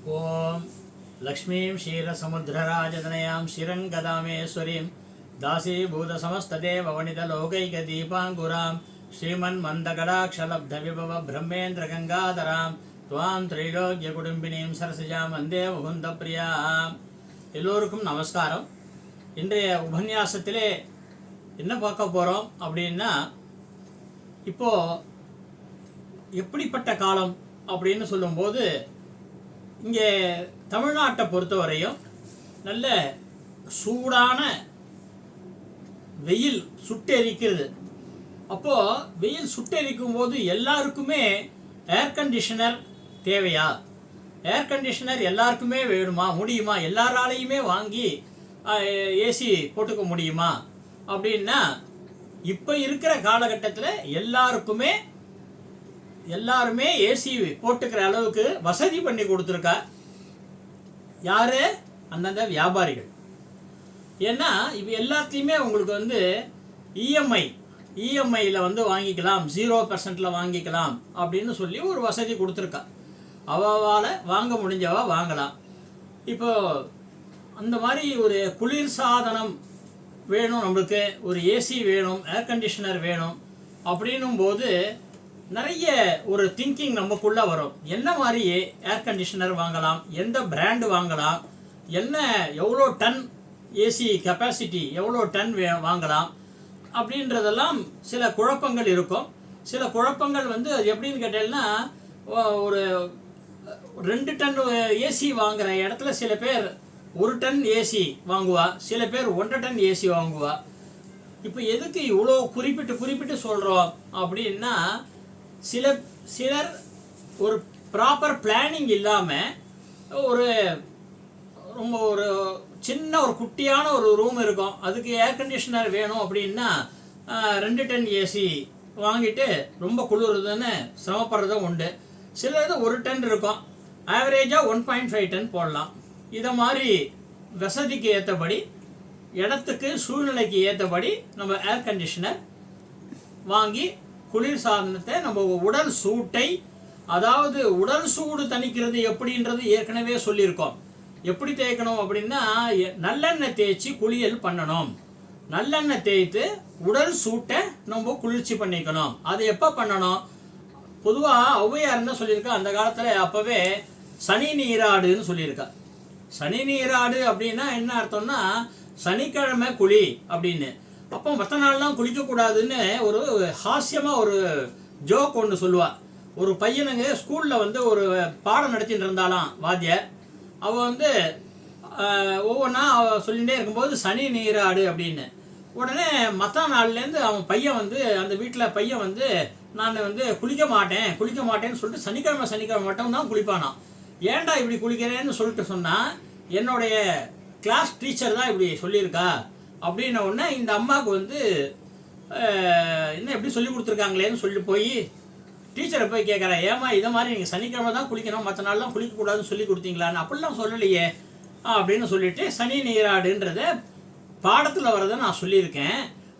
ॐ लक्ष्मीं क्षीरसमुद्रराजतनयां शिरङ्गदामेश्वरीं दासीभूतसमस्तदेववनितलोकैकदीपाङ्कुरां श्रीमन्मन्दकडाक्षलब्धविभव ब्रह्मेन्द्रगङ्गाधरां त्वां त्रैलोक्यकुटुम्बिनीं सरसिजां वन्दे முகுந்தப்பிரியாம் எல்லோருக்கும் நமஸ்காரம் இன்றைய உபன்யாசத்திலே என்ன பார்க்க போகிறோம் அப்படின்னா இப்போ எப்படிப்பட்ட காலம் அப்படின்னு சொல்லும்போது இங்கே தமிழ்நாட்டை பொறுத்தவரையும் நல்ல சூடான வெயில் சுட்டெரிக்கிறது. அப்போது வெயில் சுட்டெரிக்கும் போது எல்லாருக்குமே ஏர் கண்டிஷனர் தேவையா? ஏர் கண்டிஷனர் எல்லாருக்குமே வேணுமா? முடியுமா? எல்லாராலையுமே வாங்கி ஏசி போட்டுக்க முடியுமா? அப்படின்னா இப்போ இருக்கிற காலகட்டத்தில் எல்லாருக்குமே எல்லாருமே ஏசி போட்டுக்கிற அளவுக்கு வசதி பண்ணி கொடுத்துருக்கா. யாரு? அந்தந்த வியாபாரிகள். ஏன்னா இப்போ எல்லாத்தையுமே உங்களுக்கு வந்து இஎம்ஐ இஎம்ஐயில் வந்து வாங்கிக்கலாம் ஜீரோ பர்சன்ட்டில் வாங்கிக்கலாம் அப்படின்னு சொல்லி ஒரு வசதி கொடுத்துருக்கா. அவாவால் வாங்க முடிஞ்சவா வாங்கலாம். இப்போ அந்த மாதிரி ஒரு குளிர் சாதனம் வேணும் நம்மளுக்கு ஒரு ஏசி வேணும் ஏர் கண்டிஷனர் வேணும் அப்படின்னும் போது நிறைய ஒரு திங்கிங் நமக்குள்ளே வரும். என்ன மாதிரி ஏர் கண்டிஷனர் வாங்கலாம் எந்த பிராண்டு வாங்கலாம் என்ன எவ்வளோ டன் ஏசி கெப்பாசிட்டி எவ்வளோ டன் வே வாங்கலாம் அப்படின்றதெல்லாம் சில குழப்பங்கள் இருக்கும். சில குழப்பங்கள் வந்து அது எப்படின்னு கேட்டீங்கன்னா ஒரு ரெண்டு டன் ஏசி வாங்குகிற இடத்துல சில பேர் ஒரு டன் ஏசி வாங்குவா சில பேர் ஒன்றரை டன் ஏசி வாங்குவா. இப்போ எதுக்கு இவ்வளோ குறிப்பிட்டு குறிப்பிட்டு சொல்கிறோம் அப்படின்னா சில சிலர் ஒரு ப்ராப்பர் பிளானிங் இல்லாமல் ஒரு ரொம்ப ஒரு சின்ன ஒரு குட்டியான ஒரு ரூம் இருக்கும். அதுக்கு ஏர் கண்டிஷனர் வேணும் அப்படின்னா ரெண்டு டன் ஏசி வாங்கிட்டு ரொம்ப குளிருதுன்னு சிரமப்படுறதும் உண்டு. சிலது ஒரு டன் இருக்கும். ஆவரேஜாக ஒன் பாயிண்ட் ஃபைவ் டன் போடலாம். இதை மாதிரி வசதிக்கு ஏற்றபடி இடத்துக்கு சூழ்நிலைக்கு ஏற்றபடி நம்ம ஏர் கண்டிஷனர் வாங்கி குளிர் சாதனத்தை நம்ம உடல் சூட்டை அதாவது உடல் சூடு தணிக்கிறது எப்படின்றது ஏற்கனவே சொல்லியிருக்கோம். எப்படி தேய்க்கணும் அப்படின்னா எ- நல்லெண்ணெய் தேய்ச்சி குளியல் பண்ணணும். நல்லெண்ணெய் தேய்த்து உடல் சூட்டை நம்ம குளிர்ச்சி பண்ணிக்கணும். அதை எப்போ பண்ணணும்? பொதுவாக ஔவையார் என்ன சொல்லியிருக்கா அந்த காலத்தில் அப்போவே சனி நீராடுன்னு சொல்லியிருக்கா. சனி நீராடு அப்படின்னா என்ன அர்த்தம்னா சனிக்கிழமை குழி அப்படின்னு. அப்போ மற்ற நாள்லாம் குளிக்கக்கூடாதுன்னு ஒரு ஹாஸ்யமாக ஒரு ஜோக் ஒன்று சொல்லுவாள் ஒரு பையனுங்க ஸ்கூலில் வந்து ஒரு பாடம் நடத்திட்டு இருந்தாலாம் வாத்திய அவள் வந்து ஒவ்வொன்றா அவள் சொல்லிகிட்டே இருக்கும்போது சனி நீராடு அப்படின்னு. உடனே மற்ற நாள்லேருந்து அவன் பையன் வந்து அந்த வீட்டில் பையன் வந்து நான் வந்து குளிக்க மாட்டேன் குளிக்க மாட்டேன்னு சொல்லிட்டு சனிக்கிழமை சனிக்கிழமை மட்டும் தான் குளிப்பானாம். ஏன்டா இப்படி குளிக்கிறேன்னு சொல்லிட்டு சொன்னால் என்னுடைய கிளாஸ் டீச்சர் தான் இப்படி சொல்லியிருக்கா. அப்படின்ன உடனே இந்த அம்மாவுக்கு வந்து என்ன எப்படி சொல்லி கொடுத்துருக்காங்களேன்னு சொல்லி போய் டீச்சரை போய் கேட்குறேன் ஏமா இதை மாதிரி நீங்கள் சனிக்கிழமை தான் குளிக்கணும் மற்ற நாள்லாம் குளிக்கக்கூடாதுன்னு சொல்லி கொடுத்தீங்களான்னு? அப்படிலாம் சொல்லலையே. அப்படின்னு சொல்லிட்டு சனி நீராடுன்றத பாடத்தில் வரதை நான் சொல்லியிருக்கேன்.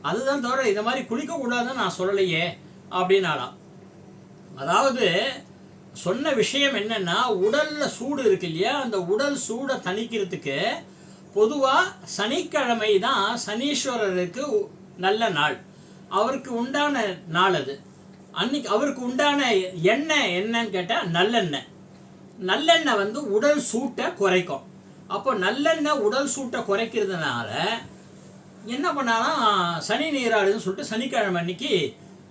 அதுதான் தவிர இதை மாதிரி குளிக்கக்கூடாதுன்னு நான் சொல்லலையே அப்படின்னாலாம் அதாவது சொன்ன விஷயம் என்னென்னா உடலில் சூடு இருக்கு இல்லையா? அந்த உடல் சூடை தணிக்கிறதுக்கு பொதுவாக சனிக்கிழமை தான் சனீஸ்வரருக்கு நல்ல நாள். அவருக்கு உண்டான நாள் அது. அன்னைக்கு அவருக்கு உண்டான எண்ணெய் என்னன்னு கேட்டால் நல்லெண்ணெய். நல்லெண்ணெய் வந்து உடல் சூட்டை குறைக்கும். அப்போ நல்லெண்ணெய் உடல் சூட்டை குறைக்கிறதுனால என்ன பண்ணாலாம் சனி நீராடுன்னு சொல்லிட்டு சனிக்கிழமை அன்னைக்கு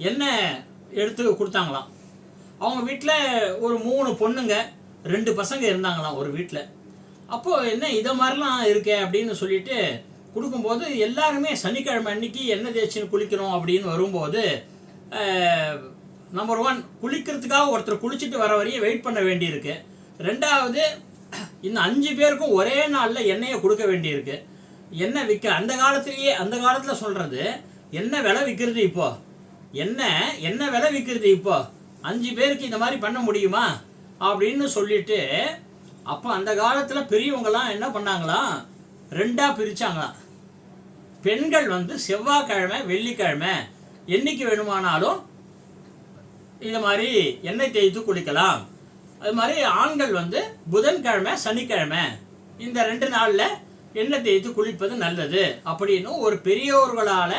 எண்ணெய் எடுத்து கொடுத்தாங்களாம். அவங்க வீட்டில் ஒரு மூணு பொண்ணுங்க ரெண்டு பசங்க இருந்தாங்களாம் ஒரு வீட்டில் அப்போது என்ன இதை மாதிரிலாம் இருக்கே அப்படின்னு சொல்லிட்டு கொடுக்கும்போது எல்லாருமே சனிக்கிழமை அன்னைக்கு எண்ணெய் தேய்ச்சின்னு குளிக்கிறோம் அப்படின்னு வரும்போது நம்பர் ஒன் குளிக்கிறதுக்காக ஒருத்தர் குளிச்சுட்டு வர வரையும் வெயிட் பண்ண வேண்டியிருக்கு. ரெண்டாவது இந்த அஞ்சு பேருக்கும் ஒரே நாளில் எண்ணெயை கொடுக்க வேண்டியிருக்கு. எண்ணெய் விற்க அந்த காலத்திலேயே அந்த காலத்தில் சொல்கிறது என்ன விலை விற்கிறது இப்போ. என்ன என்ன விலை விற்கிறது இப்போ. அஞ்சு பேருக்கு இந்த மாதிரி பண்ண முடியுமா? அப்படின்னு சொல்லிட்டு அப்போ அந்த காலத்தில் பெரியவங்களாம் என்ன பண்ணாங்களாம் ரெண்டாக பிரித்தாங்களாம் பெண்கள் வந்து செவ்வாய்க்கிழமை வெள்ளிக்கிழமை என்றைக்கு வேணுமானாலும் இது மாதிரி எண்ணெய் தேய்த்து குளிக்கலாம். அது மாதிரி ஆண்கள் வந்து புதன்கிழமை சனிக்கிழமை இந்த ரெண்டு நாளில் எண்ணெய் தேய்த்து குளிப்பது நல்லது அப்படின்னு ஒரு பெரியோர்களால்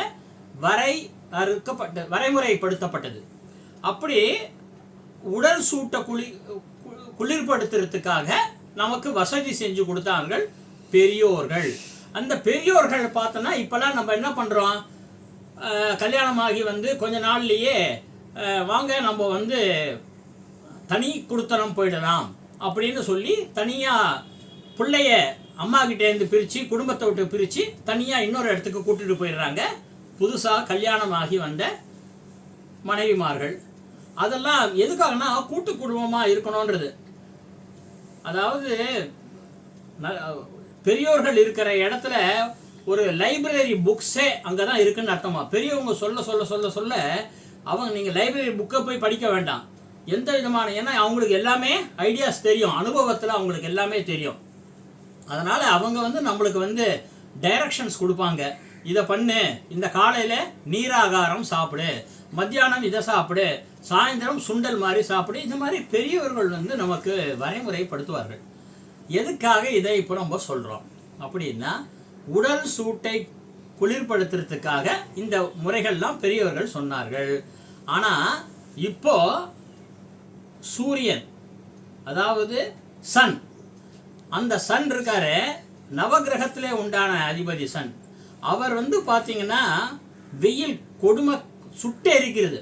வரை அறுக்கப்பட்ட வரைமுறைப்படுத்தப்பட்டது. அப்படி உடல் சூட்டை குளி கு- குளிர்படுத்துறதுக்காக நமக்கு வசதி செஞ்சு கொடுத்தார்கள் பெரியோர்கள். அந்த பெரியோர்கள் பார்த்தோன்னா இப்போல்லாம் நம்ம என்ன பண்ணுறோம் கல்யாணமாகி வந்து கொஞ்ச நாள்லேயே வாங்க நம்ம வந்து தனி குடுத்தனம் போயிடலாம் அப்படின்னு சொல்லி தனியாக பிள்ளைய அம்மா கிட்டேருந்து பிரித்து குடும்பத்தை விட்டு பிரித்து தனியாக இன்னொரு இடத்துக்கு கூட்டிட்டு போயிடுறாங்க. புதுசாக கல்யாணமாகி வந்த மனைவிமார்கள். அதெல்லாம் எதுக்காகனா கூட்டு குடும்பமாக இருக்கணுன்றது அதாவது ந- பெரியோர்கள் இருக்கிற இடத்துல ஒரு லைப்ரரி புக்ஸே அங்கே தான் இருக்குன்னு அர்த்தமா? பெரியவங்க சொல்ல சொல்ல சொல்ல சொல்ல அவங்க நீங்கள் லைப்ரரி புக்கை போய் படிக்க வேண்டாம். எந்த விதமான ஏன்னா அவங்களுக்கு எல்லாமே ஐடியாஸ் தெரியும். அனுபவத்தில் அவங்களுக்கு எல்லாமே தெரியும். அதனால் அவங்க வந்து நம்மளுக்கு வந்து டைரக்ஷன்ஸ் கொடுப்பாங்க. இதை பண்ணு. இந்த காலையில் நீராகாரம் சாப்பிடு. மத்தியானம் இதை சாப்பிடு சாயந்தரம் சுண்டல் மாதிரி சாப்பிடு இந்த மாதிரி பெரியவர்கள் வந்து நமக்கு வரைமுறைப்படுத்துவார்கள். எதுக்காக இதை இப்போ நம்ம சொல்கிறோம் அப்படின்னா உடல் சூட்டை குளிர்படுத்துறதுக்காக இந்த முறைகள்லாம் பெரியவர்கள் சொன்னார்கள். ஆனால் இப்போ சூரியன் அதாவது சன் அந்த சன் இருக்காரு நவகிரகத்திலே உண்டான அதிபதி சன். அவர் வந்து பார்த்தீங்கன்னா வெயில் கொடுமை சுட்டெரிக்கிறது.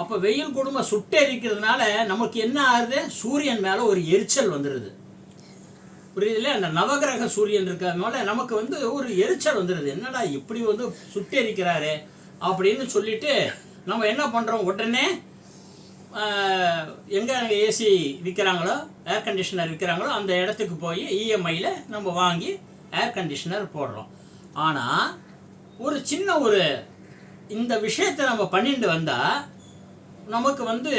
அப்போ வெயில் கொடுமை சுட்டெரிக்கிறதுனால நமக்கு என்ன ஆகுது? சூரியன் மேலே ஒரு எரிச்சல் வந்துடுது புரியுதுல அந்த நவகிரக சூரியன் இருக்கிறதுனால நமக்கு வந்து ஒரு எரிச்சல் வந்துடுது என்னடா இப்படி வந்து சுட்டு எரிக்கிறாரு அப்படின்னு சொல்லிட்டு நம்ம என்ன பண்ணுறோம் உடனே எங்கே ஏசி விற்கிறாங்களோ ஏர் கண்டிஷனர் விற்கிறாங்களோ அந்த இடத்துக்கு போய் இஎம்ஐயில் நம்ம வாங்கி ஏர் கண்டிஷனர் போடுறோம். ஆனால் ஒரு சின்ன ஒரு இந்த விஷயத்தை நம்ம பண்ணிட்டு வந்தால் நமக்கு வந்து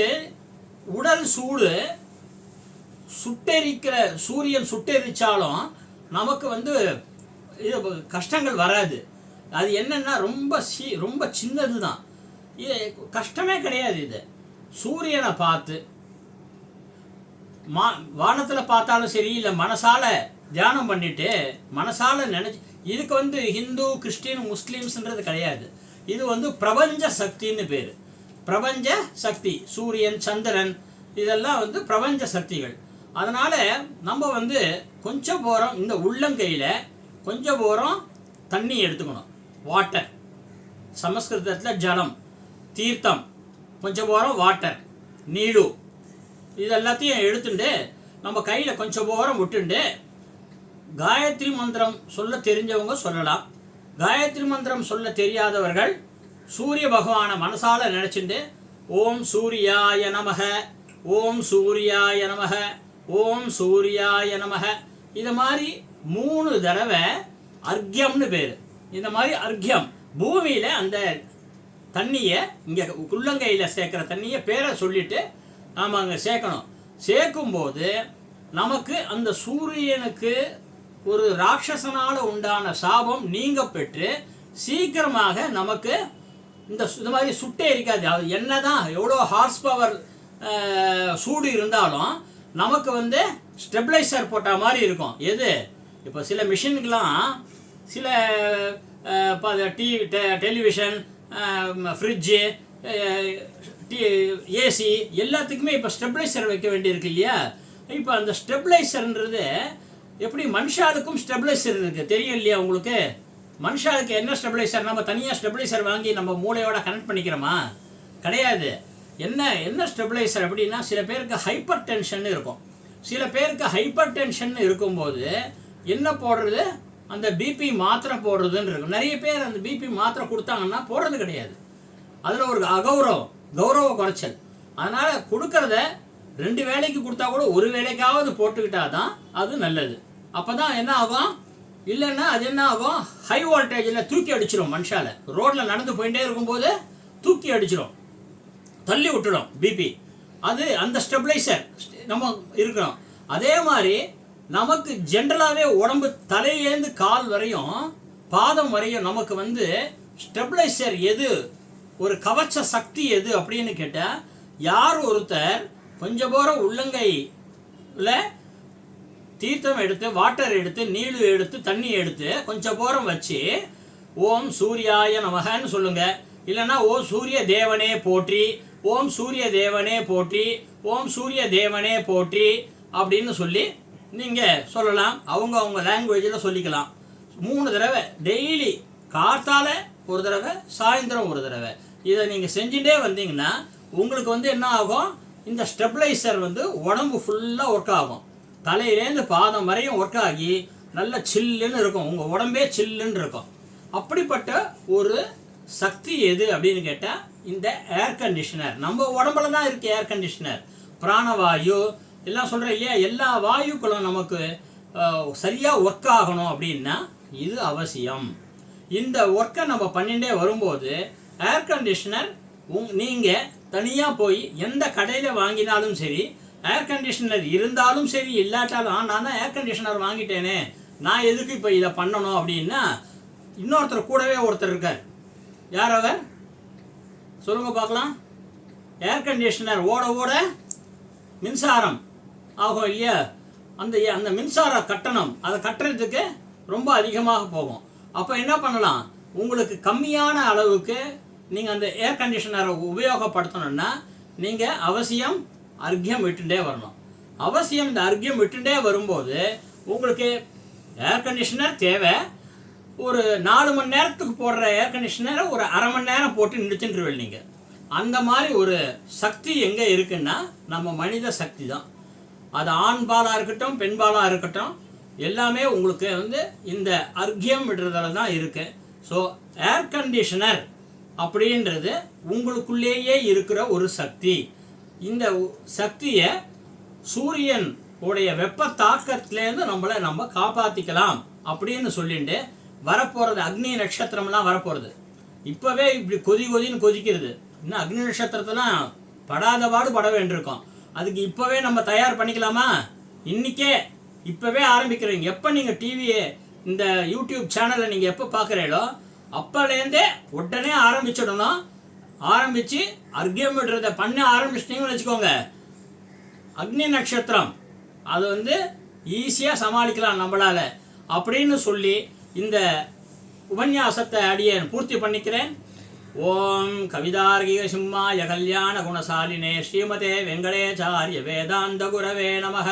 உடல் சூடு சுட்டெரிக்கிற சூரியன் சுட்டெரிச்சாலும் நமக்கு வந்து இது கஷ்டங்கள் வராது. அது என்னென்னா ரொம்ப சி ரொம்ப சின்னது தான் இது கஷ்டமே கிடையாது இது. சூரியனை பார்த்து மா வானத்தில் பார்த்தாலும் சரி இல்லை மனசால தியானம் பண்ணிட்டு மனசால நினச்சி இதுக்கு வந்து ஹிந்து கிறிஸ்டின் முஸ்லீம்ஸ்ன்றது கிடையாது. இது வந்து பிரபஞ்ச சக்தின்னு பேர். பிரபஞ்ச சக்தி சூரியன் சந்திரன் இதெல்லாம் வந்து பிரபஞ்ச சக்திகள். அதனால் நம்ம வந்து கொஞ்சம் போகிறோம் இந்த உள்ளங்கையில் கொஞ்சம் போகிறோம் தண்ணி எடுத்துக்கணும். வாட்டர் சமஸ்கிருதத்தில் ஜலம் தீர்த்தம் கொஞ்சம் போகிறோம் வாட்டர் நீடு இது எல்லாத்தையும் எடுத்துட்டு நம்ம கையில் கொஞ்சம் போகிறோம் விட்டுண்டு காயத்ரி மந்திரம் சொல்ல தெரிஞ்சவங்க சொல்லலாம். காயத்ரி மந்திரம் சொல்ல தெரியாதவர்கள் சூரிய பகவானை மனசால நினச்சிண்டு ஓம் சூர்யாய நமக ஓம் சூர்யாய நமக ஓம் சூர்யாய நமக. இது மாதிரி மூணு தடவை அர்க்யம்னு பேர். இந்த மாதிரி அர்க்யம் பூமியில் அந்த தண்ணியை இங்கே உள்ளங்கையில் சேர்க்குற தண்ணியை பேரை சொல்லிட்டு நாம் அங்கே சேர்க்கணும். சேர்க்கும்போது நமக்கு அந்த சூரியனுக்கு ஒரு ராட்சசனால் உண்டான சாபம் நீங்க பெற்று சீக்கிரமாக நமக்கு இந்த சு- இந்த மாதிரி சுட்டே இருக்காது. அது என்ன தான் எவ்வளோ ஹார்ஸ் பவர் சூடு இருந்தாலும் நமக்கு வந்து ஸ்டெபிளைசர் போட்ட மாதிரி இருக்கும். எது? இப்போ சில மிஷினுக்கெலாம் சில இப்போ டிவி டெ- டெலிவிஷன் ஃப்ரிட்ஜு டி ஏசி எல்லாத்துக்குமே இப்போ ஸ்டெபிளைசர் வைக்க வேண்டியிருக்கு இல்லையா? இப்போ அந்த ஸ்டெபிளைசர்ன்றது எப்படி மனுஷாளுக்கும் ஸ்டெபிளைசர் இருக்குது தெரியும் இல்லையா உங்களுக்கு? மனுஷாளுக்கு என்ன ஸ்டெபிளைசர் நம்ம தனியாக ஸ்டெபிளைசர் வாங்கி நம்ம மூளையோட கனெக்ட் பண்ணிக்கிறோமா? கிடையாது. என்ன என்ன ஸ்டெபிளைசர் அப்படின்னா சில பேருக்கு ஹைப்பர் டென்ஷன் இருக்கும். சில பேருக்கு ஹைப்பர் டென்ஷன் இருக்கும்போது என்ன போடுறது? அந்த பிபி மாத்திரை போடுறதுன்னு இருக்கும். நிறைய பேர் அந்த பிபி மாத்திரை கொடுத்தாங்கன்னா போடுறது கிடையாது. அதில் ஒரு அகௌரவம் கௌரவ குறைச்சல். அதனால் கொடுக்கறத ரெண்டு வேலைக்கு கொடுத்தா கூட ஒரு வேலைக்காவது போட்டுக்கிட்டா தான் அது நல்லது. அப்போ தான் என்ன ஆகும்? இல்லைன்னா அது என்ன ஆகும்? ஹை வோல்டேஜில் தூக்கி அடிச்சிடும் மனுஷால. ரோட்டில் நடந்து போயிட்டே இருக்கும்போது தூக்கி அடிச்சிடும் தள்ளி விட்டுடும் பிபி அது அந்த ஸ்டெபிளைசர் நம்ம இருக்கிறோம். அதே மாதிரி நமக்கு ஜென்ரலாகவே உடம்பு தலையிலேருந்து கால் வரையும் பாதம் வரையும் நமக்கு வந்து ஸ்டெபிளைசர் எது ஒரு கவச்ச சக்தி எது அப்படின்னு கேட்டால் யார் ஒருத்தர் கொஞ்சம் போகிற உள்ளங்கையில் தீர்த்தம் எடுத்து வாட்டர் எடுத்து நீளு எடுத்து தண்ணி எடுத்து கொஞ்சம் போரம் வச்சு ஓம் சூர்யாய நமகன்னு சொல்லுங்க. இல்லைன்னா ஓம் சூரிய தேவனே போற்றி ஓம் சூரிய தேவனே போற்றி ஓம் சூரிய தேவனே போற்றி அப்படின்னு சொல்லி நீங்கள் சொல்லலாம். அவங்க அவங்க லாங்குவேஜில் சொல்லிக்கலாம். மூணு தடவை டெய்லி காத்தால ஒரு தடவை சாயந்தரம் ஒரு தடவை. இதை நீங்கள் செஞ்சுட்டே வந்தீங்கன்னா உங்களுக்கு வந்து என்ன ஆகும்? இந்த ஸ்டெபிளைசர் வந்து உடம்பு ஃபுல்லாக ஒர்க் ஆகும். தலையிலேருந்து பாதம் வரையும் ஒர்க் ஆகி நல்ல சில்லுன்னு இருக்கும். உங்கள் உடம்பே சில்லுன்னு இருக்கும். அப்படிப்பட்ட ஒரு சக்தி எது அப்படின்னு கேட்டால் இந்த ஏர் கண்டிஷனர் நம்ம உடம்புல தான் இருக்குது ஏர் கண்டிஷனர் பிராணவாயு எல்லாம் சொல்கிறேன் இல்லையா? எல்லா வாயுக்களும் நமக்கு சரியாக ஒர்க் ஆகணும் அப்படின்னா இது அவசியம். இந்த ஒர்க்கை நம்ம பண்ணிகிட்டே வரும்போது ஏர் கண்டிஷனர் உங் நீங்கள் தனியாக போய் எந்த கடையில் வாங்கினாலும் சரி ஏர் கண்டிஷனர் இருந்தாலும் சரி இல்லாட்டாலும் நான் தான் ஏர் கண்டிஷனர் வாங்கிட்டேனே. நான் எதுக்கு இப்போ இதை பண்ணணும் அப்படின்னா இன்னொருத்தர் கூடவே ஒருத்தர் இருக்கார். யார் அவர்? சொல்லுங்கள் பார்க்கலாம். ஏர் கண்டிஷனர் ஓட ஓட மின்சாரம். ஆகும் இல்லையா? அந்த அந்த மின்சார கட்டணம் அதை கட்டுறதுக்கு ரொம்ப அதிகமாக போகும். அப்போ என்ன பண்ணலாம்? உங்களுக்கு கம்மியான அளவுக்கு நீங்கள் அந்த ஏர் கண்டிஷனரை உபயோகப்படுத்தணும்னா நீங்கள் அவசியம் அர்க்கியம் விட்டுட்டே வரணும். அவசியம் இந்த அர்க்கியம் விட்டுட்டே வரும்போது உங்களுக்கு ஏர் கண்டிஷனர் தேவை. ஒரு நாலு மணி நேரத்துக்கு போடுற ஏர் கண்டிஷனரை ஒரு அரை மணி நேரம் போட்டு நிறுத்திட்டுருவேன் நீங்கள் அந்த மாதிரி ஒரு சக்தி எங்கே இருக்குன்னா நம்ம மனித சக்தி தான். அது ஆண் பாலாக இருக்கட்டும் பெண் பாலாக இருக்கட்டும் எல்லாமே உங்களுக்கு வந்து இந்த அர்க்கியம் விடுறதுல தான் இருக்குது ஸோ ஏர் கண்டிஷனர் அப்படின்றது உங்களுக்குள்ளேயே இருக்கிற ஒரு சக்தி. இந்த சக்தியை சூரியன் உடைய வெப்ப தாக்கத்திலேருந்து நம்மளை நம்ம காப்பாற்றிக்கலாம் அப்படின்னு சொல்லிட்டு வரப்போகிறது அக்னி நட்சத்திரம்லாம் வரப்போகிறது இப்போவே இப்படி கொதி கொதின்னு கொதிக்கிறது. இன்னும் அக்னி நட்சத்திரத்தெல்லாம் படாத பாடு பட வேண்டியிருக்கோம். அதுக்கு இப்போவே நம்ம தயார் பண்ணிக்கலாமா? இன்றைக்கே இப்போவே ஆரம்பிக்கிறீங்க எப்போ நீங்கள் டிவியை இந்த யூடியூப் சேனலை நீங்கள் எப்போ பார்க்குறீங்களோ அப்போலேருந்தே உடனே ஆரம்பிச்சிடணும். ஆரம்பித்து அர்க்கியம் விடுறதை பண்ண ஆரம்பிச்சிட்டிங்கன்னு வச்சுக்கோங்க. அக்னி நட்சத்திரம். அது வந்து ஈஸியாக சமாளிக்கலாம் நம்மளால். அப்படின்னு சொல்லி இந்த உபன்யாசத்தை அடியேன் பூர்த்தி பண்ணிக்கிறேன். ஓம் கவிதார்கிக சிம்மாய கல்யாண குணசாலினே ஸ்ரீமதே வெங்கடேச்சாரிய வேதாந்த குரவே நமக.